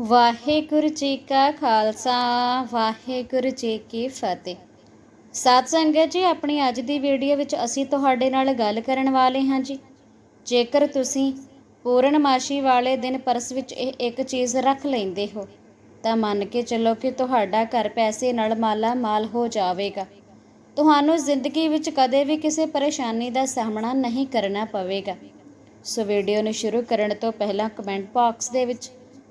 ਵਾਹਿਗੁਰੂ ਜੀ ਕਾ ਖਾਲਸਾ, ਵਾਹਿਗੁਰੂ ਜੀ ਕੀ ਫਤਿਹ। ਸਾਧ ਸੰਗਤ ਜੀ, ਆਪਣੀ ਅੱਜ ਦੀ ਵੀਡੀਓ ਵਿੱਚ ਅਸੀਂ ਤੁਹਾਡੇ ਨਾਲ ਗੱਲ ਕਰਨ ਵਾਲੇ ਹਾਂ ਜੀ। ਜੇਕਰ ਤੁਸੀਂ ਪੂਰਨਮਾਸ਼ੀ ਵਾਲੇ ਦਿਨ ਪਰਸ ਵਿੱਚ ਇਹ ਇੱਕ ਚੀਜ਼ ਰੱਖ ਲੈਂਦੇ ਹੋ, ਤਾਂ ਮੰਨ ਕੇ ਚੱਲੋ ਕਿ ਤੁਹਾਡਾ ਘਰ ਪੈਸੇ ਨਾਲ ਮਾਲਾ ਮਾਲ ਹੋ ਜਾਵੇਗਾ। ਤੁਹਾਨੂੰ ਜ਼ਿੰਦਗੀ ਵਿੱਚ ਕਦੇ ਵੀ ਕਿਸੇ ਪਰੇਸ਼ਾਨੀ ਦਾ ਸਾਹਮਣਾ ਨਹੀਂ ਕਰਨਾ ਪਵੇਗਾ। ਸੋ ਵੀਡੀਓ ਨੂੰ ਸ਼ੁਰੂ ਕਰਨ ਤੋਂ ਪਹਿਲਾਂ ਕਮੈਂਟ ਬਾਕਸ ਦੇ ਵਿੱਚ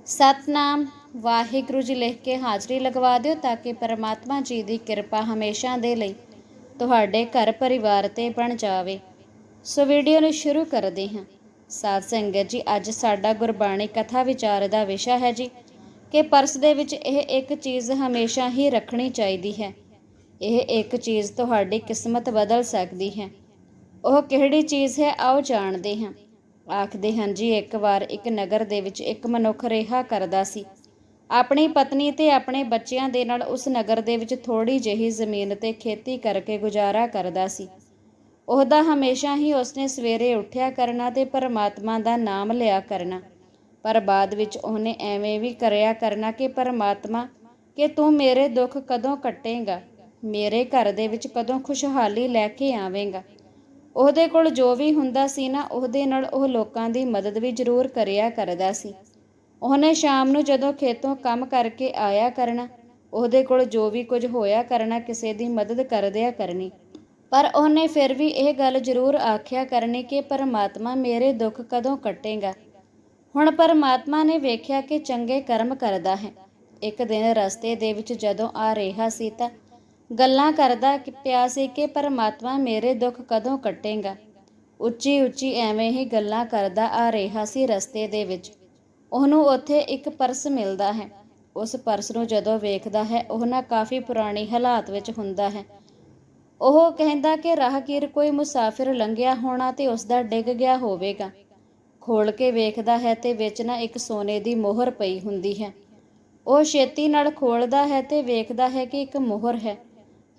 ਸਤਨਾਮ। ਵਾਹਿਗੁਰੂ ਜੀ ਲਿਖ ਕੇ ਹਾਜ਼ਰੀ ਲਗਵਾ ਦਿਓ ਤਾਂ ਕਿ ਪਰਮਾਤਮਾ ਜੀ ਦੀ ਕਿਰਪਾ ਹਮੇਸ਼ਾ ਦੇ ਲਈ ਤੁਹਾਡੇ ਘਰ ਪਰਿਵਾਰ ਤੇ ਬਣ ਜਾਵੇ। ਸੋ ਵੀਡੀਓ ਨੂੰ ਸ਼ੁਰੂ ਕਰਦੇ ਹਾਂ। ਸਾਧ ਸੰਗਤ ਜੀ, ਅੱਜ ਸਾਡਾ ਗੁਰਬਾਣੀ ਕਥਾ ਵਿਚਾਰ ਦਾ ਵਿਸ਼ਾ ਹੈ ਜੀ ਕਿ ਪਰਸ ਦੇ ਵਿੱਚ ਇਹ ਇੱਕ ਚੀਜ਼ ਹਮੇਸ਼ਾ ਹੀ ਰੱਖਣੀ ਚਾਹੀਦੀ ਹੈ। ਇਹ ਇੱਕ ਚੀਜ਼ ਤੁਹਾਡੀ ਕਿਸਮਤ ਬਦਲ ਸਕਦੀ ਹੈ। ਉਹ ਕਿਹੜੀ ਚੀਜ਼ ਹੈ? ਆਓ ਜਾਣਦੇ ਹਾਂ। ਆਖਦੇ ਹਨ, ਜੀ, ਇੱਕ ਵਾਰ ਇੱਕ ਨਗਰ ਦੇ ਵਿੱਚ ਇੱਕ ਮਨੁੱਖ ਰਿਹਾ ਕਰਦਾ ਸੀ। ਆਪਣੀ ਪਤਨੀ ਤੇ ਆਪਣੇ ਬੱਚਿਆਂ ਦੇ ਨਾਲ ਉਸ ਨਗਰ ਦੇ ਵਿੱਚ ਥੋੜੀ ਜਿਹੀ ਜ਼ਮੀਨ ਤੇ ਖੇਤੀ ਕਰਕੇ ਗੁਜ਼ਾਰਾ ਕਰਦਾ ਸੀ। ਉਹਦਾ ਹਮੇਸ਼ਾ ਹੀ ਉਸਨੇ ਸਵੇਰੇ ਉੱਠਿਆ ਕਰਨਾ ਤੇ ਪਰਮਾਤਮਾ ਦਾ ਨਾਮ ਲਿਆ ਕਰਨਾ। ਪਰ ਬਾਅਦ ਵਿੱਚ ਉਹਨੇ ਐਵੇਂ ਵੀ ਕਰਿਆ ਕਰਨਾ ਕਿ, ਪਰਮਾਤਮਾ, ਕਿ ਤੂੰ ਮੇਰੇ ਦੁੱਖ ਕਦੋਂ ਕੱਟੇਗਾ? ਮੇਰੇ ਘਰ ਦੇ ਵਿੱਚ ਕਦੋਂ ਖੁਸ਼ਹਾਲੀ ਲੈ ਕੇ ਆਵੇਂਗਾ? ਉਹਦੇ ਕੋਲ ਜੋ ਵੀ ਹੁੰਦਾ ਸੀ ਨਾ, ਉਹਦੇ ਨਾਲ ਉਹ ਲੋਕਾਂ ਦੀ ਮਦਦ ਵੀ ਜ਼ਰੂਰ ਕਰਿਆ ਕਰਦਾ ਸੀ। ਉਹਨੇ ਸ਼ਾਮ ਨੂੰ ਜਦੋਂ ਖੇਤੋਂ ਕੰਮ ਕਰਕੇ ਆਇਆ ਕਰਨਾ, ਉਹਦੇ ਕੋਲ ਜੋ ਵੀ ਕੁਝ ਹੋਇਆ ਕਰਨਾ, ਕਿਸੇ ਦੀ ਮਦਦ ਕਰਦਿਆ ਕਰਨੀ। ਪਰ ਉਹਨੇ ਫਿਰ ਵੀ ਇਹ ਗੱਲ ਜ਼ਰੂਰ ਆਖਿਆ ਕਰਨੀ ਕਿ ਪਰਮਾਤਮਾ ਮੇਰੇ ਦੁੱਖ ਕਦੋਂ ਕੱਟੇਗਾ। ਹੁਣ ਪਰਮਾਤਮਾ ਨੇ ਵੇਖਿਆ ਕਿ ਚੰਗੇ ਕਰਮ ਕਰਦਾ ਹੈ। ਇੱਕ ਦਿਨ ਰਸਤੇ ਦੇ ਵਿੱਚ ਜਦੋਂ ਆ ਰਿਹਾ ਸੀ ਤਾਂ ਗੱਲਾਂ ਕਰਦਾ ਪਿਆ ਸੀ ਕਿ ਪਰਮਾਤਮਾ ਮੇਰੇ ਦੁੱਖ ਕਦੋਂ ਕੱਟੇਗਾ। ਉੱਚੀ ਉੱਚੀ ਐਵੇਂ ਹੀ ਗੱਲਾਂ ਕਰਦਾ ਆ ਰਿਹਾ ਸੀ ਰਸਤੇ ਦੇ ਵਿੱਚ। ਉਹਨੂੰ ਉੱਥੇ ਇੱਕ ਪਰਸ ਮਿਲਦਾ ਹੈ। ਉਸ ਪਰਸ ਨੂੰ ਜਦੋਂ ਵੇਖਦਾ ਹੈ ਉਹ ਨਾ ਕਾਫੀ ਪੁਰਾਣੀ ਹਾਲਾਤ ਵਿੱਚ ਹੁੰਦਾ ਹੈ। ਉਹ ਕਹਿੰਦਾ ਕਿ ਰਾਹਗੀਰ ਕੋਈ ਮੁਸਾਫਿਰ ਲੰਘਿਆ ਹੋਣਾ ਤੇ ਉਸ ਦਾ ਡਿੱਗ ਗਿਆ ਹੋਵੇਗਾ। ਖੋਲ ਕੇ ਵੇਖਦਾ ਹੈ ਤੇ ਵਿੱਚ ਨਾ ਇੱਕ ਸੋਨੇ ਦੀ ਮੋਹਰ ਪਈ ਹੁੰਦੀ ਹੈ। ਉਹ ਛੇਤੀ ਨਾਲ ਖੋਲਦਾ ਹੈ ਤੇ ਵੇਖਦਾ ਹੈ ਕਿ ਇੱਕ ਮੋਹਰ ਹੈ।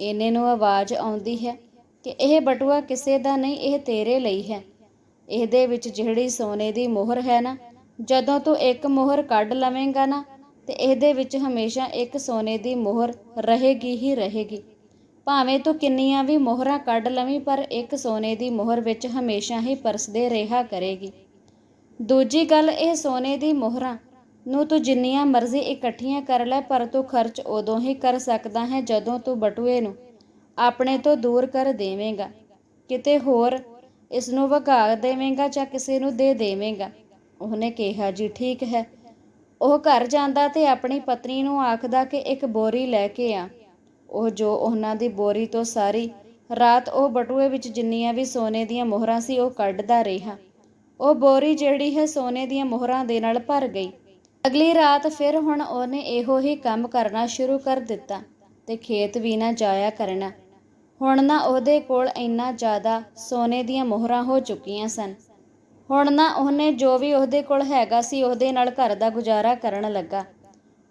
ਇਹਨੇ ਨੂੰ ਆਵਾਜ਼ ਆਉਂਦੀ ਹੈ ਕਿ ਇਹ ਬਟੂਆ ਕਿਸੇ ਦਾ ਨਹੀਂ, ਇਹ ਤੇਰੇ ਲਈ ਹੈ। ਇਹਦੇ ਵਿੱਚ ਜਿਹੜੀ ਸੋਨੇ ਦੀ ਮੋਹਰ ਹੈ ਨਾ, ਜਦੋਂ ਤੂੰ ਇੱਕ ਮੋਹਰ ਕੱਢ ਲਵੇਂਗਾ ਨਾ, ਤੇ ਇਹਦੇ ਵਿੱਚ ਹਮੇਸ਼ਾ ਇੱਕ ਸੋਨੇ ਦੀ ਮੋਹਰ ਰਹੇਗੀ ਹੀ ਰਹੇਗੀ। ਭਾਵੇਂ ਤੂੰ ਕਿੰਨੀਆਂ ਵੀ ਮੋਹਰਾਂ ਕੱਢ ਲਵੇਂ, ਪਰ ਇੱਕ ਸੋਨੇ ਦੀ ਮੋਹਰ ਵਿੱਚ ਹਮੇਸ਼ਾ ਹੀ ਪਰਸਦੇ ਰਿਹਾ ਕਰੇਗੀ। ਦੂਜੀ ਗੱਲ ਇਹ ਸੋਨੇ ਦੀ ਮੋਹਰਾਂ ਨੂੰ ਤੂੰ ਜਿੰਨੀਆਂ ਮਰਜ਼ੀ ਇਕੱਠੀਆਂ ਕਰ ਲੈ, ਪਰ ਤੂੰ ਖਰਚ ਉਦੋਂ ਹੀ ਕਰ ਸਕਦਾ ਹੈ ਜਦੋਂ ਤੂੰ ਬਟੂਏ ਨੂੰ ਆਪਣੇ ਤੋਂ ਦੂਰ ਕਰ ਦੇਵੇਂਗਾ। ਕਿਤੇ ਹੋਰ ਇਸ ਨੂੰ ਵਗਾ ਦੇਵੇਂਗਾ ਜਾਂ ਕਿਸੇ ਨੂੰ ਦੇ ਦੇਵੇਂਗਾ? ਉਹਨੇ ਕਿਹਾ, ਜੀ, ਠੀਕ ਹੈ। ਉਹ ਘਰ ਜਾਂਦਾ ਤੇ ਆਪਣੀ ਪਤਨੀ ਨੂੰ ਆਖਦਾ ਕਿ ਇੱਕ ਬੋਰੀ ਲੈ ਕੇ ਆ। ਉਹ ਜੋ ਉਹਨਾਂ ਦੀ ਬੋਰੀ ਤੋਂ ਸਾਰੀ ਰਾਤ ਉਹ ਬਟੂਏ ਵਿੱਚ ਜਿੰਨੀਆਂ ਵੀ ਸੋਨੇ ਦੀਆਂ ਮੋਹਰਾਂ ਸੀ ਉਹ ਕੱਢਦਾ ਰਿਹਾ। ਉਹ ਬੋਰੀ ਜਿਹੜੀ ਹੈ ਸੋਨੇ ਦੀਆਂ ਮੋਹਰਾਂ ਦੇ ਨਾਲ ਭਰ ਗਈ। ਅਗਲੀ ਰਾਤ ਫਿਰ ਹੁਣ ਉਹਨੇ ਇਹੋ ਹੀ ਕੰਮ ਕਰਨਾ ਸ਼ੁਰੂ ਕਰ ਦਿੱਤਾ ਤੇ ਖੇਤ ਵੀ ਨਾ ਜਾਇਆ ਕਰਨਾ। ਹੁਣ ਨਾ ਉਹਦੇ ਕੋਲ ਇੰਨਾ ਜ਼ਿਆਦਾ ਸੋਨੇ ਦੀਆਂ ਮੋਹਰਾਂ ਹੋ ਚੁੱਕੀਆਂ ਸਨ। ਹੁਣ ਨਾ ਉਹਨੇ ਜੋ ਵੀ ਉਹਦੇ ਕੋਲ ਹੈਗਾ ਸੀ ਉਹਦੇ ਨਾਲ ਘਰ ਦਾ ਗੁਜ਼ਾਰਾ ਕਰਨ ਲੱਗਾ।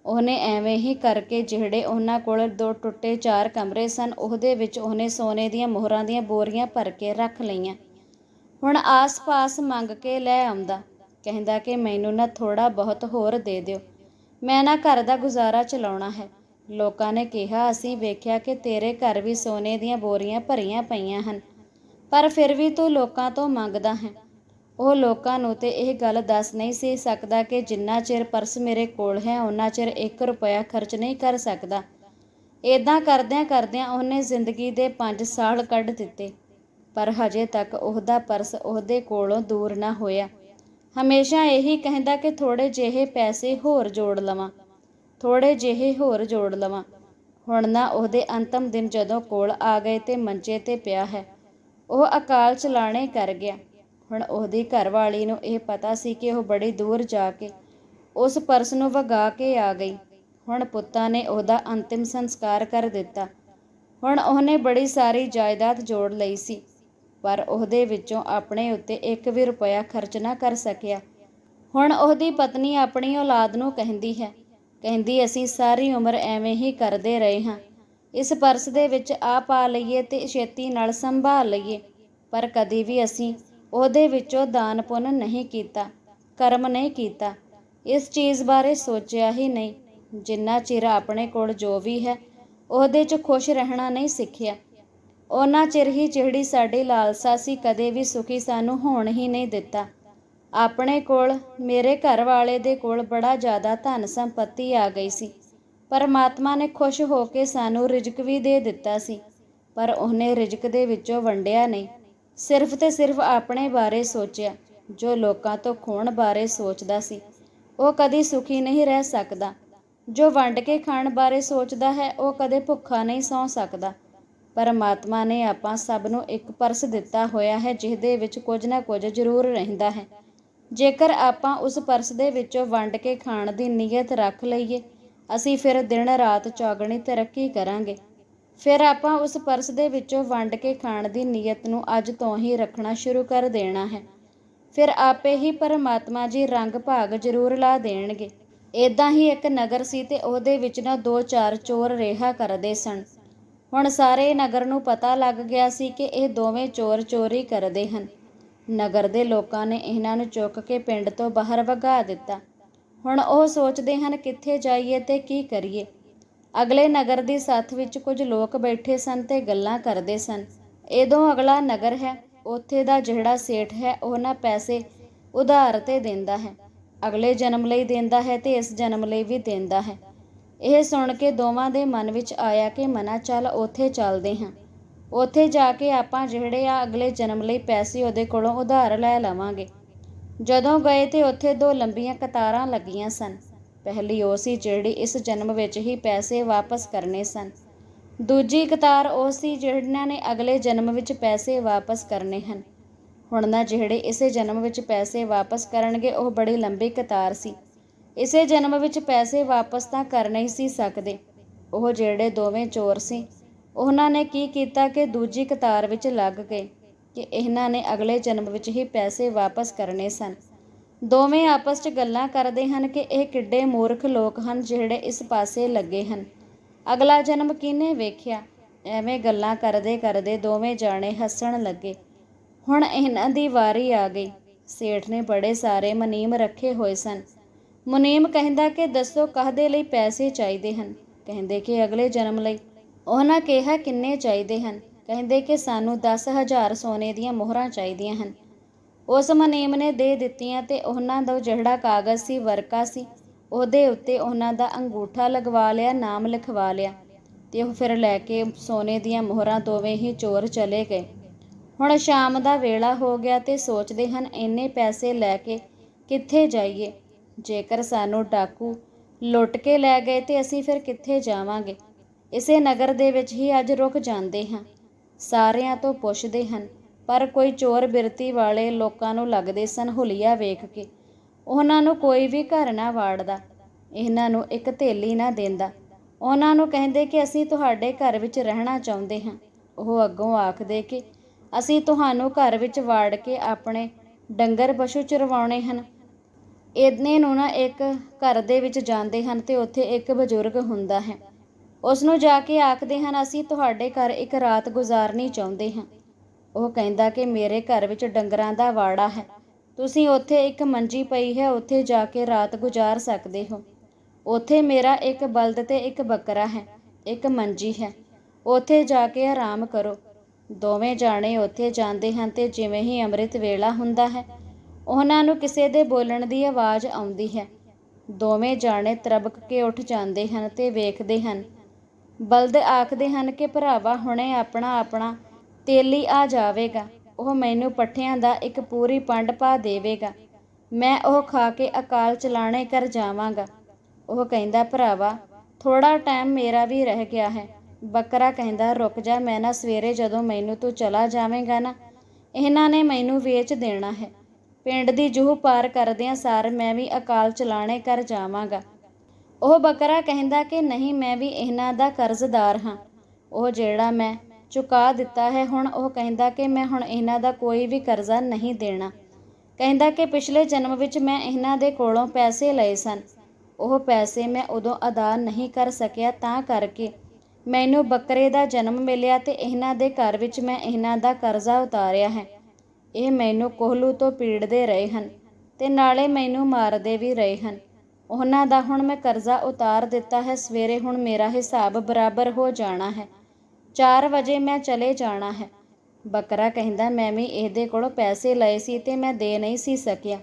ਉਹਨੇ ਐਵੇਂ ਹੀ ਕਰਕੇ ਜਿਹੜੇ ਉਹਨਾਂ ਕੋਲ ਦੋ ਟੁੱਟੇ ਚਾਰ ਕਮਰੇ ਸਨ, ਉਹਦੇ ਵਿੱਚ ਉਹਨੇ ਸੋਨੇ ਦੀਆਂ ਮੋਹਰਾਂ ਦੀਆਂ ਬੋਰੀਆਂ ਭਰ ਕੇ ਰੱਖ ਲਈਆਂ। ਹੁਣ ਆਸ-ਪਾਸ ਮੰਗ ਕੇ ਲੈ ਆਉਂਦਾ। ਕਹਿੰਦਾ ਕਿ ਮੈਨੂੰ ਨਾ ਥੋੜਾ ਬਹੁਤ ਹੋਰ ਦੇ ਦਿਓ। ਮੈਂ ਨਾ ਘਰ ਦਾ ਗੁਜ਼ਾਰਾ ਚਲਾਉਣਾ ਹੈ। ਲੋਕਾਂ ਨੇ ਕਿਹਾ, ਅਸੀਂ ਵੇਖਿਆ ਕਿ ਤੇਰੇ ਘਰ ਵੀ ਸੋਨੇ ਦੀਆਂ ਬੋਰੀਆਂ ਭਰੀਆਂ ਪਈਆਂ ਹਨ, ਪਰ ਫਿਰ ਵੀ ਤੂੰ ਲੋਕਾਂ ਤੋਂ ਮੰਗਦਾ ਹੈ। ਉਹ ਲੋਕਾਂ ਨੂੰ ਤੇ ਇਹ ਗੱਲ ਦੱਸ ਨਹੀਂ ਸੀ ਸਕਦਾ ਕਿ ਜਿੰਨਾ ਚਿਰ ਪਰਸ ਮੇਰੇ ਕੋਲ ਹੈ ਉਹਨਾਂ ਚਿਰ 1 ਰੁਪਿਆ ਖਰਚ ਨਹੀਂ ਕਰ ਸਕਦਾ। ਇਦਾਂ ਕਰਦਿਆਂ ਕਰਦਿਆਂ ਉਹਨੇ ਜ਼ਿੰਦਗੀ ਦੇ 5 ਸਾਲ ਕੱਢ ਦਿੱਤੇ, ਪਰ ਹਜੇ ਤੱਕ ਉਹਦਾ ਪਰਸ ਉਹਦੇ ਕੋਲੋਂ ਦੂਰ ਨਾ ਹੋਇਆ। ਹਮੇਸ਼ਾ ਇਹੀ ਕਹਿੰਦਾ ਕਿ ਥੋੜੇ ਜਿਹੇ ਪੈਸੇ ਹੋਰ ਜੋੜ ਲਵਾਂ। ਥੋੜੇ ਜਿਹੇ ਹੋਰ ਜੋੜ ਲਵਾਂ। ਹੁਣ ਨਾ ਉਹਦੇ ਅੰਤਮ ਦਿਨ ਜਦੋਂ ਕੋਲ ਆ ਗਏ ਤੇ ਮੰਚੇ ਤੇ ਪਿਆ ਹੈ। ਉਹ ਅਕਾਲ ਚਲਾਣੇ ਕਰ ਗਿਆ। ਹੁਣ ਉਹਦੀ ਘਰਵਾਲੀ ਨੂੰ ਇਹ ਪਤਾ ਸੀ ਕਿ ਉਹ ਬੜੀ ਦੂਰ ਜਾ ਕੇ ਉਸ ਪਰਸ ਨੂੰ ਵਗਾ ਕੇ ਆ ਗਈ। ਹੁਣ ਪੁੱਤਾਂ ਨੇ ਉਹਦਾ ਅੰਤਿਮ ਸੰਸਕਾਰ ਕਰ ਦਿੱਤਾ। ਹੁਣ ਉਹਨੇ ਬੜੀ ਸਾਰੀ ਜਾਇਦਾਦ ਜੋੜ ਲਈ ਸੀ। ਪਰ ਉਹਦੇ ਵਿੱਚੋਂ ਆਪਣੇ ਉੱਤੇ ਇੱਕ ਵੀ ਰੁਪਇਆ ਖਰਚ ਨਾ ਕਰ ਸਕਿਆ। ਹੁਣ ਉਹਦੀ ਪਤਨੀ ਆਪਣੀ ਔਲਾਦ ਨੂੰ ਕਹਿੰਦੀ ਹੈ, ਕਹਿੰਦੀ, ਅਸੀਂ ਸਾਰੀ ਉਮਰ ਐਵੇਂ ਹੀ ਕਰਦੇ ਰਹੇ ਹਾਂ। ਇਸ ਪਰਸ ਦੇ ਵਿੱਚ ਆ ਪਾ ਲਈਏ ਤੇ ਛੇਤੀ ਨਾਲ ਸੰਭਾਲ ਲਈਏ। ਪਰ ਕਦੀ ਵੀ ਅਸੀਂ ਉਹਦੇ ਵਿੱਚੋਂ ਦਾਨ ਪੁੰਨ ਨਹੀਂ ਕੀਤਾ, ਕਰਮ ਨਹੀਂ ਕੀਤਾ। ਇਸ ਚੀਜ਼ ਬਾਰੇ ਸੋਚਿਆ ਹੀ ਨਹੀਂ। ਜਿੰਨਾ ਚਿਰ ਆਪਣੇ ਕੋਲ ਜੋ ਵੀ ਹੈ, ਉਹਦੇ 'ਚ ਖੁਸ਼ ਰਹਿਣਾ ਨਹੀਂ ਸਿੱਖਿਆ। ਉਹਨਾਂ ਚਿਰ ਹੀ ਜਿਹੜੀ ਸਾਡੀ ਲਾਲਸਾ ਸੀ ਕਦੇ ਵੀ ਸੁਖੀ ਸਾਨੂੰ ਹੋਣ ਹੀ ਨਹੀਂ ਦਿੱਤਾ। ਆਪਣੇ ਕੋਲ, ਮੇਰੇ ਘਰ ਵਾਲੇ ਦੇ ਕੋਲ ਬੜਾ ਜ਼ਿਆਦਾ ਧਨ ਸੰਪਤੀ ਆ ਗਈ ਸੀ। ਪਰਮਾਤਮਾ ਨੇ ਖੁਸ਼ ਹੋ ਕੇ ਸਾਨੂੰ ਰਿਜ਼ਕ ਵੀ ਦੇ ਦਿੱਤਾ ਸੀ, ਪਰ ਉਹਨੇ ਰਿਜ਼ਕ ਦੇ ਵਿੱਚੋਂ ਵੰਡਿਆ ਨਹੀਂ। ਸਿਰਫ ਤੇ ਸਿਰਫ ਆਪਣੇ ਬਾਰੇ ਸੋਚਿਆ, ਜੋ ਲੋਕਾਂ ਤੋਂ ਖੋਣ ਬਾਰੇ ਸੋਚਦਾ ਸੀ। ਉਹ ਕਦੀ ਸੁਖੀ ਨਹੀਂ ਰਹਿ ਸਕਦਾ। ਜੋ ਵੰਡ ਕੇ ਖਾਣ ਬਾਰੇ ਸੋਚਦਾ ਹੈ, ਉਹ ਕਦੇ ਭੁੱਖਾ ਨਹੀਂ ਸੌਂ ਸਕਦਾ। ਪਰਮਾਤਮਾ ਨੇ ਆਪਾਂ ਸਭ ਨੂੰ ਇੱਕ ਪਰਸ ਦਿੱਤਾ ਹੋਇਆ ਹੈ, ਜਿਹਦੇ ਵਿੱਚ ਕੁਝ ਨਾ ਕੁਝ ਜ਼ਰੂਰ ਰਹਿੰਦਾ ਹੈ। ਜੇਕਰ ਆਪਾਂ ਉਸ ਪਰਸ ਦੇ ਵਿੱਚੋਂ ਵੰਡ ਕੇ ਖਾਣ ਦੀ ਨੀਅਤ ਰੱਖ ਲਈਏ, ਅਸੀਂ ਫਿਰ ਦਿਨ ਰਾਤ ਚੌਗਣੀ ਤਰੱਕੀ ਕਰਾਂਗੇ। ਫਿਰ ਆਪਾਂ ਉਸ ਪਰਸ ਦੇ ਵਿੱਚੋਂ ਵੰਡ ਕੇ ਖਾਣ ਦੀ ਨੀਅਤ ਨੂੰ ਅੱਜ ਤੋਂ ਹੀ ਰੱਖਣਾ ਸ਼ੁਰੂ ਕਰ ਦੇਣਾ ਹੈ। ਫਿਰ ਆਪੇ ਹੀ ਪਰਮਾਤਮਾ ਜੀ ਰੰਗ ਭਾਗ ਜ਼ਰੂਰ ਲਾ ਦੇਣਗੇ। ਇਦਾਂ ਹੀ ਇੱਕ ਨਗਰ ਸੀ ਤੇ ਉਹਦੇ ਵਿੱਚ ਨਾ ਦੋ ਚਾਰ ਚੋਰ ਰਿਹਾ ਕਰਦੇ ਸਨ। ਹੁਣ ਸਾਰੇ ਨਗਰ ਨੂੰ ਪਤਾ ਲੱਗ ਗਿਆ ਸੀ ਕਿ ਇਹ ਦੋਵੇਂ ਚੋਰ ਚੋਰੀ ਕਰਦੇ ਹਨ। ਨਗਰ ਦੇ ਲੋਕਾਂ ਨੇ ਇਹਨਾਂ ਨੂੰ ਚੁੱਕ ਕੇ ਪਿੰਡ ਤੋਂ ਬਾਹਰ ਵਗਾ ਦਿੱਤਾ। ਹੁਣ ਉਹ ਸੋਚਦੇ ਹਨ, ਕਿੱਥੇ ਜਾਈਏ ਤੇ ਕੀ ਕਰੀਏ? ਅਗਲੇ ਨਗਰ ਦੀ ਸੱਥ ਵਿੱਚ ਕੁਝ ਲੋਕ ਬੈਠੇ ਸਨ ਤੇ ਗੱਲਾਂ ਕਰਦੇ ਸਨ। ਇਦੋਂ ਅਗਲਾ ਨਗਰ ਹੈ, ਉੱਥੇ ਦਾ ਜਿਹੜਾ ਸੇਠ ਹੈ, ਉਹ ਨਾ ਪੈਸੇ ਉਧਾਰ ਤੇ ਦਿੰਦਾ ਹੈ। ਅਗਲੇ ਜਨਮ ਲਈ ਦਿੰਦਾ ਹੈ ਤੇ ਇਸ ਜਨਮ ਲਈ ਵੀ ਦਿੰਦਾ ਹੈ। ਇਹ ਸੁਣ ਕੇ ਦੋਵਾਂ ਦੇ ਮਨ ਵਿੱਚ ਆਇਆ ਕਿ ਮਨਾ, ਚੱਲ ਉੱਥੇ ਚੱਲਦੇ ਹਾਂ। ਉੱਥੇ ਜਾ ਕੇ ਆਪਾਂ ਜਿਹੜੇ ਆ ਅਗਲੇ ਜਨਮ ਲਈ ਪੈਸੇ ਉਹਦੇ ਕੋਲੋਂ ਉਧਾਰ ਲੈ ਲਵਾਂਗੇ। ਜਦੋਂ ਗਏ ਤੇ ਉੱਥੇ ਦੋ ਲੰਬੀਆਂ ਕਤਾਰਾਂ ਲੱਗੀਆਂ ਸਨ। ਪਹਿਲੀ ਉਹ ਸੀ ਜਿਹੜੀ ਇਸ ਜਨਮ ਵਿੱਚ ਹੀ ਪੈਸੇ ਵਾਪਸ ਕਰਨੇ ਸਨ। ਦੂਜੀ ਕਤਾਰ ਉਹ ਸੀ ਜਿਹਨਾਂ ਨੇ ਅਗਲੇ ਜਨਮ ਵਿੱਚ ਪੈਸੇ ਵਾਪਸ ਕਰਨੇ ਹਨ। ਹੁਣ ਨਾ ਜਿਹੜੇ ਇਸੇ ਜਨਮ ਵਿੱਚ ਪੈਸੇ ਵਾਪਸ ਕਰਨਗੇ, ਉਹ ਬੜੀ ਲੰਬੀ ਕਤਾਰ ਸੀ। ਇਸੇ ਜਨਮ ਵਿੱਚ ਪੈਸੇ ਵਾਪਸ ਤਾਂ ਕਰ ਨਹੀਂ ਸੀ ਸਕਦੇ। ਉਹ ਜਿਹੜੇ ਦੋਵੇਂ ਚੋਰ ਸੀ, ਉਹਨਾਂ ਨੇ ਕੀ ਕੀਤਾ ਕਿ ਦੂਜੀ ਕਤਾਰ ਵਿੱਚ ਲੱਗ ਗਏ ਕਿ ਇਹਨਾਂ ਨੇ ਅਗਲੇ ਜਨਮ ਵਿੱਚ ਹੀ ਪੈਸੇ ਵਾਪਸ ਕਰਨੇ ਸਨ। ਦੋਵੇਂ ਆਪਸ 'ਚ ਗੱਲਾਂ ਕਰਦੇ ਹਨ ਕਿ ਇਹ ਕਿੱਡੇ ਮੂਰਖ ਲੋਕ ਹਨ ਜਿਹੜੇ ਇਸ ਪਾਸੇ ਲੱਗੇ ਹਨ। ਅਗਲਾ ਜਨਮ ਕਿਹਨੇ ਵੇਖਿਆ? ਐਵੇਂ ਗੱਲਾਂ ਕਰਦੇ ਕਰਦੇ ਦੋਵੇਂ ਜਾਣੇ ਹੱਸਣ ਲੱਗੇ। ਹੁਣ ਇਹਨਾਂ ਦੀ ਵਾਰੀ ਆ ਗਈ। ਸੇਠ ਨੇ ਬੜੇ ਸਾਰੇ ਮਨੀਮ ਰੱਖੇ ਹੋਏ ਸਨ। ਮੁਨੀਮ ਕਹਿੰਦਾ ਕਿ ਦੱਸੋ ਕਾਹਦੇ ਲਈ ਪੈਸੇ ਚਾਹੀਦੇ ਹਨ? ਕਹਿੰਦੇ ਕਿ ਅਗਲੇ ਜਨਮ ਲਈ। ਉਹਨਾਂ ਕਿਹਾ, ਕਿੰਨੇ ਚਾਹੀਦੇ ਹਨ? ਕਹਿੰਦੇ ਕਿ ਸਾਨੂੰ 10000 ਸੋਨੇ ਦੀਆਂ ਮੋਹਰਾਂ ਚਾਹੀਦੀਆਂ ਹਨ। ਉਸ ਮੁਨੀਮ ਨੇ ਦੇ ਦਿੱਤੀਆਂ ਤੇ ਉਹਨਾਂ ਦਾ ਜਿਹੜਾ ਕਾਗਜ਼ ਸੀ, ਵਰਕਾ ਸੀ, ਉਹਦੇ ਉੱਤੇ ਉਹਨਾਂ ਦਾ ਅੰਗੂਠਾ ਲਗਵਾ ਲਿਆ, ਨਾਮ ਲਿਖਵਾ ਲਿਆ ਤੇ ਉਹ ਫਿਰ ਲੈ ਕੇ ਸੋਨੇ ਦੀਆਂ ਮੋਹਰਾਂ ਦੋਵੇਂ ਹੀ ਚੋਰ ਚਲੇ ਗਏ। ਹੁਣ ਸ਼ਾਮ ਦਾ ਵੇਲਾ ਹੋ ਗਿਆ ਤੇ ਸੋਚਦੇ ਹਨ, ਇੰਨੇ ਪੈਸੇ ਲੈ ਕੇ ਕਿੱਥੇ ਜਾਈਏ? ਜੇਕਰ ਸਾਨੂੰ ਡਾਕੂ ਲੁੱਟ ਕੇ ਲੈ ਗਏ ਤੇ ਅਸੀਂ ਫਿਰ ਕਿੱਥੇ ਜਾਵਾਂਗੇ? ਇਸੇ ਨਗਰ ਦੇ ਵਿੱਚ ਹੀ ਅੱਜ ਰੁਕ ਜਾਂਦੇ ਹਾਂ। ਸਾਰਿਆਂ ਤੋਂ ਪੁੱਛਦੇ ਹਨ, ਪਰ ਕੋਈ ਚੋਰ ਬਿਰਤੀ ਵਾਲੇ ਲੋਕਾਂ ਨੂੰ ਲੱਗਦੇ ਸਨ ਹੁਲੀਆ ਵੇਖ ਕੇ। ਉਹਨਾਂ ਨੂੰ ਕੋਈ ਵੀ ਘਰ ਨਾ ਵਾੜਦਾ। ਇਹਨਾਂ ਨੂੰ ਇੱਕ ਥੇਲੀ ਨਾ ਦਿੰਦਾ। ਉਹਨਾਂ ਨੂੰ ਕਹਿੰਦੇ ਕਿ ਅਸੀਂ ਤੁਹਾਡੇ ਘਰ ਵਿੱਚ ਰਹਿਣਾ ਚਾਹੁੰਦੇ ਹਾਂ। ਉਹ ਅੱਗੋਂ ਆਖਦੇ ਕਿ ਅਸੀਂ ਤੁਹਾਨੂੰ ਘਰ ਵਿੱਚ ਵਾੜ ਕੇ ਆਪਣੇ ਡੰਗਰ ਪਸ਼ੂ ਚਰਵਾਉਣੇ ਹਨ। ਇੰਨੇ ਨੂੰ ਨਾ ਇੱਕ ਘਰ ਦੇ ਵਿੱਚ ਜਾਂਦੇ ਹਨ ਤੇ ਉੱਥੇ ਇੱਕ ਬਜ਼ੁਰਗ ਹੁੰਦਾ ਹੈ। ਉਸ ਨੂੰ ਜਾ ਕੇ ਆਖਦੇ ਹਨ, ਅਸੀਂ ਤੁਹਾਡੇ ਘਰ ਇੱਕ ਰਾਤ ਗੁਜ਼ਾਰਨੀ ਚਾਹੁੰਦੇ ਹਾਂ। ਉਹ ਕਹਿੰਦਾ ਕਿ ਮੇਰੇ ਘਰ ਵਿੱਚ ਡੰਗਰਾਂ ਦਾ ਵਾੜਾ ਹੈ। ਤੁਸੀਂ ਉੱਥੇ ਇੱਕ ਮੰਜੀ ਪਈ ਹੈ, ਉੱਥੇ ਜਾ ਕੇ ਰਾਤ ਗੁਜ਼ਾਰ ਸਕਦੇ ਹੋ। ਉੱਥੇ ਮੇਰਾ ਇੱਕ ਬਲਦ ਤੇ ਇੱਕ ਬੱਕਰਾ ਹੈ, ਇੱਕ ਮੰਜੀ ਹੈ। ਉੱਥੇ ਜਾ ਕੇ ਆਰਾਮ ਕਰੋ। ਦੋਵੇਂ ਜਾਣੇ ਉੱਥੇ ਜਾਂਦੇ ਹਨ ਤੇ ਜਿਵੇਂ ਹੀ ਅੰਮ੍ਰਿਤ ਵੇਲਾ ਹੁੰਦਾ ਹੈ ਉਹਨਾਂ ਨੂੰ ਕਿਸੇ ਦੇ ਬੋਲਣ ਦੀ ਆਵਾਜ਼ ਆਉਂਦੀ ਹੈ। ਦੋਵੇਂ ਜਾਣੇ ਤਰਬਕ ਕੇ ਉੱਠ ਜਾਂਦੇ ਹਨ ਤੇ ਵੇਖਦੇ ਹਨ। ਬਲਦ ਆਖਦੇ ਹਨ ਕਿ, ਭਰਾਵਾ, ਹੁਣੇ ਆਪਣਾ ਆਪਣਾ ਤੇਲੀ ਆ ਜਾਵੇਗਾ। ਉਹ ਮੈਨੂੰ ਪੱਠਿਆਂ ਦਾ ਇੱਕ ਪੂਰੀ ਪੰਡ ਪਾ ਦੇਵੇਗਾ। ਮੈਂ ਉਹ ਖਾ ਕੇ ਅਕਾਲ ਚਲਾਣੇ ਕਰ ਜਾਵਾਂਗਾ। ਉਹ ਕਹਿੰਦਾ, ਭਰਾਵਾ ਥੋੜਾ ਟਾਈਮ ਮੇਰਾ ਵੀ ਰਹਿ ਗਿਆ ਹੈ। ਬੱਕਰਾ ਕਹਿੰਦਾ, ਰੁਕ ਜਾ, ਮੈਂ ਨਾ ਸਵੇਰੇ ਜਦੋਂ ਮੈਨੂੰ ਤੂੰ ਚਲਾ ਜਾਵੇਂਗਾ ਨਾ, ਇਹਨਾਂ ਨੇ ਮੈਨੂੰ ਵੇਚ ਦੇਣਾ ਹੈ। ਪਿੰਡ ਦੀ ਜੂਹ ਪਾਰ ਕਰਦਿਆਂ ਸਾਰ ਮੈਂ ਵੀ ਅਕਾਲ ਚਲਾਣੇ ਕਰ ਜਾਵਾਂਗਾ। ਉਹ ਬੱਕਰਾ ਕਹਿੰਦਾ ਕਿ ਨਹੀਂ, ਮੈਂ ਵੀ ਇਹਨਾਂ ਦਾ ਕਰਜ਼ਦਾਰ ਹਾਂ। ਉਹ ਜਿਹੜਾ ਮੈਂ ਚੁਕਾ ਦਿੱਤਾ ਹੈ, ਹੁਣ ਉਹ ਕਹਿੰਦਾ ਕਿ ਮੈਂ ਹੁਣ ਇਹਨਾਂ ਦਾ ਕੋਈ ਵੀ ਕਰਜ਼ਾ ਨਹੀਂ ਦੇਣਾ। ਕਹਿੰਦਾ ਕਿ ਪਿਛਲੇ ਜਨਮ ਵਿੱਚ ਮੈਂ ਇਹਨਾਂ ਦੇ ਕੋਲੋਂ ਪੈਸੇ ਲਏ ਸਨ। ਉਹ ਪੈਸੇ ਮੈਂ ਉਦੋਂ ਅਦਾ ਨਹੀਂ ਕਰ ਸਕਿਆ, ਤਾਂ ਕਰਕੇ ਮੈਨੂੰ ਬੱਕਰੇ ਦਾ ਜਨਮ ਮਿਲਿਆ ਤੇ ਇਹਨਾਂ ਦੇ ਘਰ ਵਿੱਚ ਮੈਂ ਇਹਨਾਂ ਦਾ ਕਰਜ਼ਾ ਉਤਾਰਿਆ ਹੈ। ਇਹ ਮੈਨੂੰ ਕੋਹਲੂ ਤੋਂ ਪੀੜਦੇ ਰਹੇ ਹਨ ਤੇ ਨਾਲੇ ਮੈਨੂੰ ਮਾਰਦੇ ਵੀ ਰਹੇ ਹਨ। ਉਹਨਾਂ ਦਾ ਹੁਣ ਮੈਂ ਕਰਜ਼ਾ ਉਤਾਰ ਦਿੱਤਾ ਹੈ, ਸਵੇਰੇ ਹੁਣ ਮੇਰਾ ਹਿਸਾਬ ਬਰਾਬਰ ਹੋ ਜਾਣਾ ਹੈ। 4 ਵਜੇ ਮੈਂ ਚਲੇ ਜਾਣਾ ਹੈ। ਬੱਕਰਾ ਕਹਿੰਦਾ, ਮੈਂ ਵੀ ਇਹਦੇ ਕੋਲੋਂ ਪੈਸੇ ਲਏ ਸੀ ਤੇ ਮੈਂ ਦੇ ਨਹੀਂ ਸੀ ਸਕਿਆ।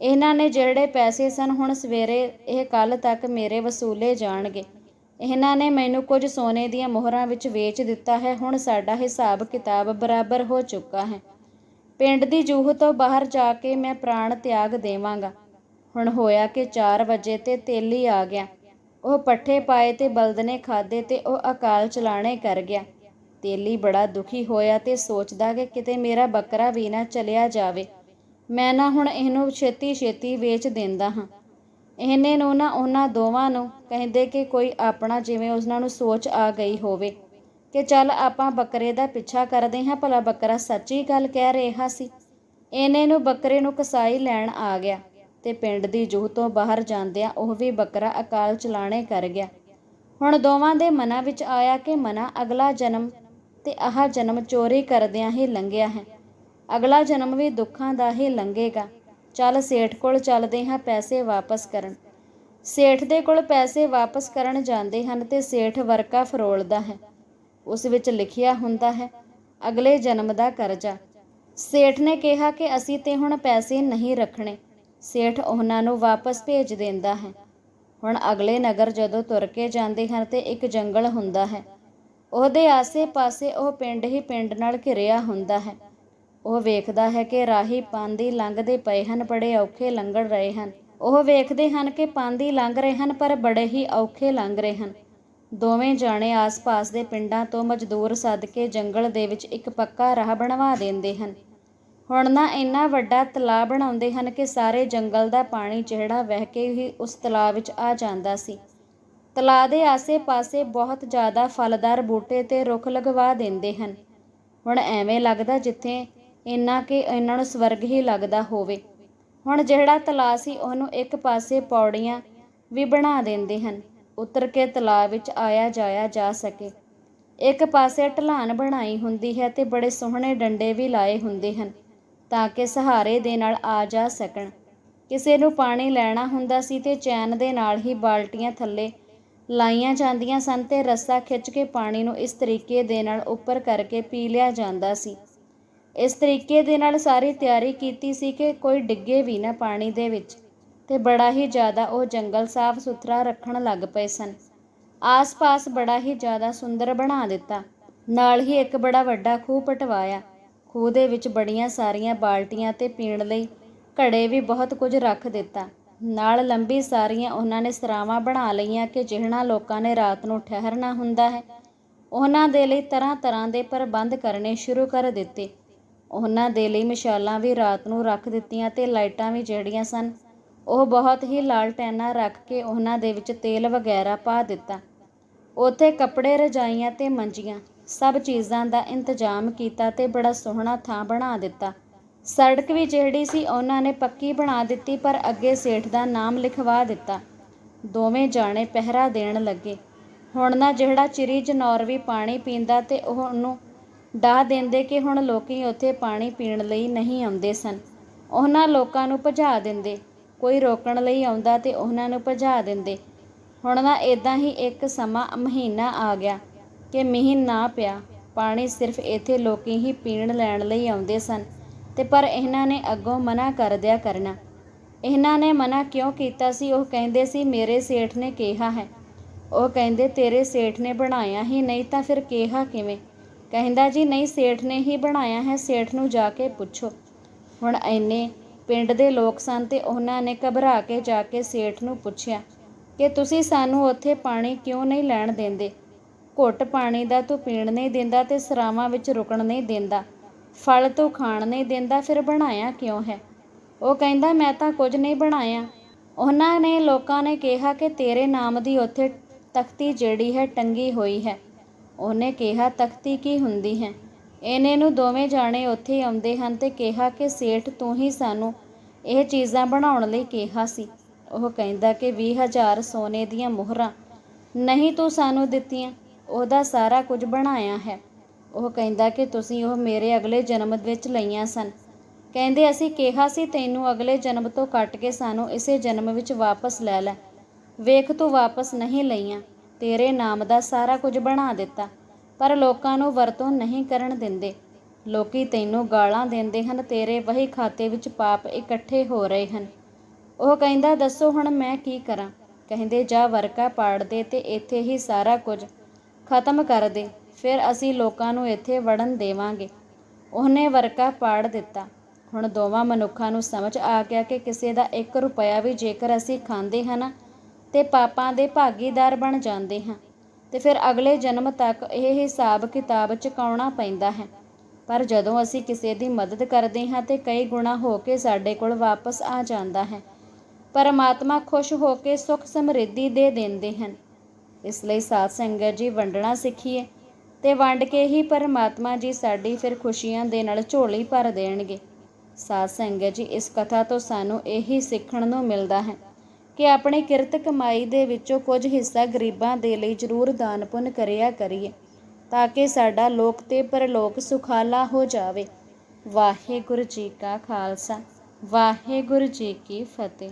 ਇਹਨਾਂ ਨੇ ਜਿਹੜੇ ਪੈਸੇ ਸਨ, ਹੁਣ ਸਵੇਰੇ ਇਹ ਕੱਲ ਤੱਕ ਮੇਰੇ ਵਸੂਲੇ ਜਾਣਗੇ। ਇਹਨਾਂ ਨੇ ਮੈਨੂੰ ਕੁਝ ਸੋਨੇ ਦੀਆਂ ਮੋਹਰਾਂ ਵਿੱਚ ਵੇਚ ਦਿੱਤਾ ਹੈ, ਹੁਣ ਸਾਡਾ ਹਿਸਾਬ ਕਿਤਾਬ ਬਰਾਬਰ ਹੋ ਚੁੱਕਾ ਹੈ। ਪਿੰਡ ਦੀ ਜੂਹ ਤੋਂ ਬਾਹਰ ਜਾ ਕੇ ਮੈਂ ਪ੍ਰਾਣ ਤਿਆਗ ਦੇਵਾਂਗਾ। ਹੁਣ ਹੋਇਆ ਕਿ 4 ਵਜੇ ਤੇ ਤੇਲੀ ਆ ਗਿਆ। ਉਹ ਪੱਠੇ ਪਾਏ ਤੇ ਬਲਦ ਨੇ ਖਾਦੇ ਤੇ ਉਹ ਅਕਾਲ ਚਲਾਣੇ ਕਰ ਗਿਆ। ਤੇਲੀ ਬੜਾ ਦੁਖੀ ਹੋਇਆ ਤੇ ਸੋਚਦਾ ਕਿ ਕਿਤੇ ਮੇਰਾ ਬੱਕਰਾ ਵੀ ਨਾ ਚਲਿਆ ਜਾਵੇ। ਮੈਂ ਨਾ ਹੁਣ ਇਹਨੂੰ ਛੇਤੀ ਛੇਤੀ ਵੇਚ ਦਿੰਦਾ ਹਾਂ। ਇਹਨੇ ਨੂੰ ਨਾ ਉਹਨਾਂ ਦੋਵਾਂ ਨੂੰ ਕਹਿੰਦੇ ਕਿ ਕੋਈ ਆਪਣਾ ਜਿਵੇਂ ਉਹਨਾਂ ਨੂੰ ਸੋਚ ਆ ਗਈ ਹੋਵੇ। ਕਿ ਚੱਲ ਆਪਾਂ ਬੱਕਰੇ ਦਾ ਪਿੱਛਾ ਕਰਦੇ ਹਾਂ, ਭਲਾ ਬੱਕਰਾ ਸੱਚੀ ਗੱਲ ਕਹਿ ਰਿਹਾ ਸੀ। ਇਹਨੇ ਨੂੰ ਬੱਕਰੇ ਨੂੰ ਕਸਾਈ ਲੈਣ ਆ ਗਿਆ ਤੇ ਪਿੰਡ ਦੀ ਜੂਹ ਤੋਂ ਬਾਹਰ ਜਾਂਦਿਆਂ ਉਹ ਵੀ ਬੱਕਰਾ ਅਕਾਲ ਚਲਾਣੇ ਕਰ ਗਿਆ। ਹੁਣ ਦੋਵਾਂ ਦੇ ਮਨਾਂ ਵਿੱਚ ਆਇਆ ਕਿ ਮਨਾ ਅਗਲਾ ਜਨਮ ਤੇ ਆਹ ਜਨਮ ਚੋਰੀ ਕਰਦਿਆਂ ਹੀ ਲੰਘਿਆ ਹੈ। ਅਗਲਾ ਜਨਮ ਵੀ ਦੁੱਖਾਂ ਦਾ ਹੀ ਲੰਘੇਗਾ। ਚੱਲ ਸੇਠ ਕੋਲ ਚੱਲਦੇ ਹਾਂ ਪੈਸੇ ਵਾਪਸ ਕਰਨ। ਸੇਠ ਦੇ ਕੋਲ ਪੈਸੇ ਵਾਪਸ ਕਰਨ ਜਾਂਦੇ ਹਨ ਤੇ ਸੇਠ ਵਰਕਾ ਫਰੋਲਦਾ ਹੈ। ਉਸ ਵਿੱਚ ਲਿਖਿਆ ਹੁੰਦਾ ਹੈ, ਅਗਲੇ ਜਨਮ ਦਾ ਕਰਜ਼ਾ। ਸੇਠ ਨੇ ਕਿਹਾ ਕਿ ਅਸੀਂ ਤੇ ਹੁਣ ਪੈਸੇ ਨਹੀਂ ਰੱਖਣੇ। ਸੇਠ ਉਹਨਾਂ ਨੂੰ ਵਾਪਸ ਭੇਜ ਦਿੰਦਾ ਹੈ। ਹੁਣ ਅਗਲੇ ਨਗਰ ਜਦੋਂ ਤੁਰ ਕੇ ਜਾਂਦੇ ਹਨ ਤੇ ਇੱਕ ਜੰਗਲ ਹੁੰਦਾ ਹੈ। ਉਹਦੇ ਆਸੇ-ਪਾਸੇ ਉਹ ਪਿੰਡ ਹੀ ਪਿੰਡ ਨਾਲ ਘਿਰਿਆ ਹੁੰਦਾ ਹੈ। ਉਹ ਵੇਖਦਾ ਹੈ ਕਿ ਰਾਹੀ ਪਾਂਦੀ ਲੰਘਦੇ ਪਏ ਹਨ, ਬੜੇ ਔਖੇ ਲੰਘੜ ਰਹੇ ਹਨ। ਉਹ ਵੇਖਦੇ ਹਨ ਕਿ ਪਾਂਦੀ ਲੰਘ ਰਹੇ ਹਨ, ਪਰ ਬੜੇ ਹੀ ਔਖੇ ਲੰਘ ਰਹੇ ਹਨ। ਦੋਵੇਂ ਜਾਣੇ ਆਸ-ਪਾਸ ਦੇ ਪਿੰਡਾਂ ਤੋਂ ਮਜ਼ਦੂਰ ਸੱਦ ਕੇ ਜੰਗਲ ਦੇ ਵਿੱਚ ਇੱਕ ਪੱਕਾ ਰਾਹ ਬਣਵਾ ਦਿੰਦੇ ਹਨ। ਹੁਣ ਨਾ ਇੰਨਾ ਵੱਡਾ ਤਲਾਅ ਬਣਾਉਂਦੇ ਹਨ ਕਿ ਸਾਰੇ ਜੰਗਲ ਦਾ ਪਾਣੀ ਜਿਹੜਾ ਵਹਿ ਕੇ ਹੀ ਉਸ ਤਲਾਅ ਵਿੱਚ ਆ ਜਾਂਦਾ ਸੀ। ਤਲਾਅ ਦੇ ਆਸੇ-ਪਾਸੇ ਬਹੁਤ ਜ਼ਿਆਦਾ ਫਲਦਾਰ ਬੂਟੇ ਤੇ ਰੁੱਖ ਲਗਵਾ ਦਿੰਦੇ ਹਨ। ਹੁਣ ਐਵੇਂ ਲੱਗਦਾ ਜਿੱਥੇ ਇੰਨਾ ਕਿ ਇਹਨਾਂ ਨੂੰ ਸਵਰਗ ਹੀ ਲੱਗਦਾ ਹੋਵੇ। ਹੁਣ ਜਿਹੜਾ ਤਲਾਅ ਸੀ, ਉਹਨੂੰ ਇੱਕ ਪਾਸੇ ਪੌੜੀਆਂ ਵੀ ਬਣਾ ਦਿੰਦੇ ਹਨ। ਉਤਰ ਕੇ ਤਲਾਅ ਵਿੱਚ ਆਇਆ ਜਾਇਆ ਜਾ ਸਕੇ। ਇੱਕ ਪਾਸੇ ਢਲਾਨ ਬਣਾਈ ਹੁੰਦੀ ਹੈ ਤੇ ਬੜੇ ਸੋਹਣੇ ਡੰਡੇ ਵੀ ਲਾਏ ਹੁੰਦੇ ਹਨ, ਤਾਂ ਕਿ ਸਹਾਰੇ ਦੇ ਨਾਲ ਆ ਜਾ ਸਕਣ। ਕਿਸੇ ਨੂੰ ਪਾਣੀ ਲੈਣਾ ਹੁੰਦਾ ਸੀ ਤੇ ਚੈਨ ਦੇ ਨਾਲ ਹੀ ਬਾਲਟੀਆਂ ਥੱਲੇ ਲਾਈਆਂ ਜਾਂਦੀਆਂ ਸਨ ਤੇ ਰੱਸਾ ਖਿੱਚ ਕੇ ਪਾਣੀ ਨੂੰ ਇਸ ਤਰੀਕੇ ਦੇ ਨਾਲ ਉੱਪਰ ਕਰਕੇ ਪੀ ਲਿਆ ਜਾਂਦਾ ਸੀ। ਇਸ ਤਰੀਕੇ ਦੇ ਨਾਲ ਸਾਰੀ ਤਿਆਰੀ ਕੀਤੀ ਸੀ ਕਿ ਕੋਈ ਡਿੱਗੇ ਵੀ ਨਾ ਪਾਣੀ ਦੇ ਵਿੱਚ। ਤੇ ਬੜਾ ਹੀ ਜ਼ਿਆਦਾ ਉਹ ਜੰਗਲ ਸਾਫ਼ ਸੁਥਰਾ ਰੱਖਣ ਲੱਗ ਪਏ ਸਨ। ਆਸ-ਪਾਸ ਬੜਾ ਹੀ ਜ਼ਿਆਦਾ ਸੁੰਦਰ ਬਣਾ ਦਿੱਤਾ। ਨਾਲ ਹੀ ਇੱਕ ਬੜਾ ਵੱਡਾ ਖੂਹ ਪਟਵਾਇਆ। ਖੂਹ ਦੇ ਵਿੱਚ ਬੜੀਆਂ ਸਾਰੀਆਂ ਬਾਲਟੀਆਂ ਤੇ ਪੀਣ ਲਈ ਘੜੇ ਵੀ ਬਹੁਤ ਕੁਝ ਰੱਖ ਦਿੱਤਾ। ਨਾਲ ਲੰਬੀ ਸਾਰੀਆਂ ਉਹਨਾਂ ਨੇ ਸਰਾਵਾਂ ਬਣਾ ਲਈਆਂ ਕਿ ਜਿਹਨਾਂ ਲੋਕਾਂ ਨੇ ਰਾਤ ਨੂੰ ਠਹਿਰਨਾ ਹੁੰਦਾ ਹੈ, ਉਹਨਾਂ ਦੇ ਲਈ ਤਰ੍ਹਾਂ-ਤਰ੍ਹਾਂ ਦੇ ਪ੍ਰਬੰਧ ਕਰਨੇ ਸ਼ੁਰੂ ਕਰ ਦਿੱਤੇ। ਉਹਨਾਂ ਦੇ ਲਈ ਮਸ਼ਾਲਾਂ ਵੀ ਰਾਤ ਨੂੰ ਰੱਖ ਦਿੱਤੀਆਂ ਤੇ ਲਾਈਟਾਂ ਵੀ ਜਿਹੜੀਆਂ ਸਨ ਉਹ ਬਹੁਤ ਹੀ ਲਾਲਟੈਨਾਂ ਰੱਖ ਕੇ ਉਹਨਾਂ ਦੇ ਵਿੱਚ ਤੇਲ ਵਗੈਰਾ ਪਾ ਦਿੱਤਾ। ਉੱਥੇ ਕੱਪੜੇ ਰਜਾਈਆਂ ਤੇ ਮੰਜੀਆਂ, ਸਭ ਚੀਜ਼ਾਂ ਦਾ ਇੰਤਜ਼ਾਮ ਕੀਤਾ ਤੇ ਬੜਾ ਸੋਹਣਾ ਥਾਂ ਬਣਾ ਦਿੱਤਾ। ਸੜਕ ਵੀ ਜਿਹੜੀ ਸੀ, ਉਹਨਾਂ ਨੇ ਪੱਕੀ ਬਣਾ ਦਿੱਤੀ, ਪਰ ਅੱਗੇ ਸੇਠ ਦਾ ਨਾਮ ਲਿਖਵਾ ਦਿੱਤਾ। ਦੋਵੇਂ ਜਾਣੇ ਪਹਿਰਾ ਦੇਣ ਲੱਗੇ। ਹੁਣ ਨਾ ਜਿਹੜਾ ਚਿਰੀ ਜਨੌਰ ਵੀ ਪਾਣੀ ਪੀਂਦਾ ਤੇ ਉਹ ਉਹਨੂੰ ਡਾਹ ਦਿੰਦੇ ਕਿ ਹੁਣ ਲੋਕੀ ਉੱਥੇ ਪਾਣੀ ਪੀਣ ਲਈ ਨਹੀਂ ਆਉਂਦੇ ਸਨ। ਉਹਨਾਂ ਲੋਕਾਂ ਨੂੰ ਭਜਾ ਦਿੰਦੇ। ਕੋਈ ਰੋਕਣ ਲਈ ਆਉਂਦਾ ਤੇ ਉਹਨਾਂ ਨੂੰ ਭਜਾ ਦਿੰਦੇ। ਹੁਣ ਨਾ ਇਦਾਂ ਹੀ ਇੱਕ ਸਮਾਂ ਮਹੀਨਾ ਆ ਗਿਆ ਕਿ ਮੀਂਹ ਨਾ ਪਿਆ। ਪਾਣੀ ਸਿਰਫ ਇੱਥੇ ਲੋਕੀ ਹੀ ਪੀਣ ਲੈਣ ਲਈ ਆਉਂਦੇ ਸਨ ਤੇ ਪਰ ਇਹਨਾਂ ਨੇ ਅੱਗੋਂ ਮਨਾ ਕਰ ਦਿਆ ਕਰਨਾ। ਇਹਨਾਂ ਨੇ ਮਨਾ ਕਿਉਂ ਕੀਤਾ ਸੀ? ਉਹ ਕਹਿੰਦੇ ਸੀ, ਮੇਰੇ ਸੇਠ ਨੇ ਕਿਹਾ ਹੈ। ਉਹ ਕਹਿੰਦੇ, ਤੇਰੇ ਸੇਠ ਨੇ ਬਣਾਇਆ ਹੀ ਨਹੀਂ ਤਾਂ ਫਿਰ ਕਿਹਾ ਕਿਵੇਂ? ਕਹਿੰਦਾ, ਜੀ ਨਹੀਂ, ਸੇਠ ਨੇ ਹੀ ਬਣਾਇਆ ਹੈ, ਸੇਠ ਨੂੰ ਜਾ ਕੇ ਪੁੱਛੋ। ਹੁਣ ਐਨੇ ਪਿੰਡ ਦੇ ਲੋਕ ਸਨ ਤੇ ਉਹਨਾਂ ਨੇ ਘਬਰਾ ਕੇ ਜਾ ਕੇ ਸੇਠ ਨੂੰ ਪੁੱਛਿਆ ਕਿ ਤੁਸੀਂ ਸਾਨੂੰ ਉੱਥੇ ਪਾਣੀ ਕਿਉਂ ਨਹੀਂ ਲੈਣ ਦਿੰਦੇ? ਘੁੱਟ ਪਾਣੀ ਦਾ ਤੂੰ ਪੀਣ ਨਹੀਂ ਦਿੰਦਾ ਤੇ ਸਰਾਵਾਂ ਵਿੱਚ ਰੁਕਣ ਨਹੀਂ ਦਿੰਦਾ। ਫਲ ਤੂੰ ਖਾਣ ਨਹੀਂ ਦਿੰਦਾ, ਫਿਰ ਬਣਾਇਆ ਕਿਉਂ ਹੈ? ਉਹ ਕਹਿੰਦਾ, ਮੈਂ ਤਾਂ ਕੁਝ ਨਹੀਂ ਬਣਾਇਆ। ਉਹਨਾਂ ਨੇ ਲੋਕਾਂ ਨੇ ਕਿਹਾ ਕਿ ਤੇਰੇ ਨਾਮ ਦੀ ਉੱਥੇ ਤਖਤੀ ਜਿਹੜੀ ਹੈ, ਟੰਗੀ ਹੋਈ ਹੈ। ਉਹਨੇ ਕਿਹਾ, ਤਖਤੀ ਕੀ ਹੁੰਦੀ ਹੈ? ਇਹਨੇ ਨੂੰ ਦੋਵੇਂ ਜਾਣੇ ਉੱਥੇ ਆਉਂਦੇ ਹਨ ਤੇ ਕਿਹਾ ਕਿ ਸੇਠ ਤੂੰ ਹੀ ਸਾਨੂੰ ਇਹ ਚੀਜ਼ਾਂ ਬਣਾਉਣ ਲਈ ਕਿਹਾ ਸੀ। ਉਹ ਕਹਿੰਦਾ ਕਿ 20000 ਸੋਨੇ ਦੀਆਂ ਮੋਹਰਾਂ। ਨਹੀਂ ਤੂੰ ਸਾਨੂੰ ਦਿੱਤੀਆਂ, ਉਹਦਾ ਸਾਰਾ ਕੁਝ ਬਣਾਇਆ ਹੈ। ਉਹ ਕਹਿੰਦਾ ਕਿ ਤੁਸੀਂ ਉਹ ਮੇਰੇ ਅਗਲੇ ਜਨਮ ਵਿੱਚ ਲਈਆਂ ਸਨ। ਕਹਿੰਦੇ, ਅਸੀਂ ਕਿਹਾ ਸੀ ਤੈਨੂੰ ਅਗਲੇ ਜਨਮ ਤੋਂ ਕੱਟ ਕੇ ਸਾਨੂੰ ਇਸੇ ਜਨਮ ਵਿੱਚ ਵਾਪਸ ਲੈ ਲੈ। ਵੇਖ ਤੂੰ ਵਾਪਸ ਨਹੀਂ ਲਈਆਂ। ਤੇਰੇ ਨਾਮ ਦਾ ਸਾਰਾ ਕੁਝ ਬਣਾ ਦਿੱਤਾ। ਪਰ ਲੋਕਾਂ ਨੂੰ ਵਰਤੋਂ ਨਹੀਂ ਕਰਨ ਦਿੰਦੇ। ਲੋਕੀ ਤੈਨੂੰ ਗਾਲਾਂ ਦਿੰਦੇ ਹਨ, ਤੇਰੇ ਵਹੀ ਖਾਤੇ ਵਿੱਚ ਪਾਪ ਇਕੱਠੇ ਹੋ ਰਹੇ ਹਨ। ਉਹ ਕਹਿੰਦਾ, ਦੱਸੋ ਹੁਣ ਮੈਂ ਕੀ ਕਰਾਂ? ਕਹਿੰਦੇ, ਜਾ ਵਰਕਾ ਪਾੜ ਦੇ ਤੇ ਇੱਥੇ ਹੀ ਸਾਰਾ ਕੁਝ ਖਤਮ ਕਰ ਦੇ। ਫਿਰ ਅਸੀਂ ਲੋਕਾਂ ਨੂੰ ਇੱਥੇ ਵੜਨ ਦੇਵਾਂਗੇ। ਉਹਨੇ ਵਰਕਾ ਪਾੜ ਦਿੱਤਾ। ਹੁਣ ਦੋਵਾਂ ਮਨੁੱਖਾਂ ਨੂੰ ਸਮਝ ਆ ਗਿਆ ਕਿ ਕਿਸੇ ਦਾ 1 ਰੁਪਇਆ ਵੀ ਜੇਕਰ ਅਸੀਂ ਖਾਂਦੇ ਹਾਂ ਨਾ, ਤੇ ਪਾਪਾਂ ਦੇ ਭਾਗੀਦਾਰ ਬਣ ਜਾਂਦੇ ਹਾਂ। ਤੇ ਫਿਰ ਅਗਲੇ ਜਨਮ ਤੱਕ ਇਹ ਹਿਸਾਬ ਕਿਤਾਬ ਚੁਕਾਉਣਾ ਪੈਂਦਾ ਹੈ। ਪਰ ਜਦੋਂ ਅਸੀਂ ਕਿਸੇ ਦੀ ਮਦਦ ਕਰਦੇ ਹਾਂ ਤੇ ਕਈ ਗੁਣਾ ਹੋ ਕੇ ਸਾਡੇ ਕੋਲ ਵਾਪਸ ਆ ਜਾਂਦਾ ਹੈ, ਪਰਮਾਤਮਾ ਖੁਸ਼ ਹੋ ਕੇ ਸੁਖ ਸਮਰਿੱਧੀ ਦੇ ਦਿੰਦੇ ਹਨ। ਇਸ ਲਈ ਸਾਧ ਸੰਗਤ ਜੀ ਵੰਡਣਾ ਸਿੱਖੀਏ ਤੇ ਵੰਡ ਕੇ ਹੀ ਪਰਮਾਤਮਾ ਜੀ ਸਾਡੀ ਫਿਰ ਖੁਸ਼ੀਆਂ ਦੇ ਨਾਲ ਝੋਲੀ ਭਰ ਦੇਣਗੇ। ਸਾਧ ਸੰਗਤ ਜੀ, ਇਸ ਕਥਾ ਤੋਂ ਸਾਨੂੰ ਇਹੀ ਸਿੱਖਣ ਨੂੰ ਮਿਲਦਾ ਹੈ। ਕਿ ਆਪਣੀ ਕਿਰਤ ਕਮਾਈ ਦੇ ਵਿੱਚੋਂ ਕੁਝ ਹਿੱਸਾ ਗਰੀਬਾਂ ਦੇ ਲਈ ਜ਼ਰੂਰ ਦਾਨ ਪੁੰਨ ਕਰਿਆ ਕਰੀਏ, ਤਾਂ ਕਿ ਸਾਡਾ ਲੋਕ ਤੇ ਪਰਲੋਕ ਸੁਖਾਲਾ ਹੋ ਜਾਵੇ। ਵਾਹਿਗੁਰੂ ਜੀ ਕਾ ਖਾਲਸਾ, ਵਾਹਿਗੁਰੂ ਜੀ ਕੀ ਫਤਿਹ।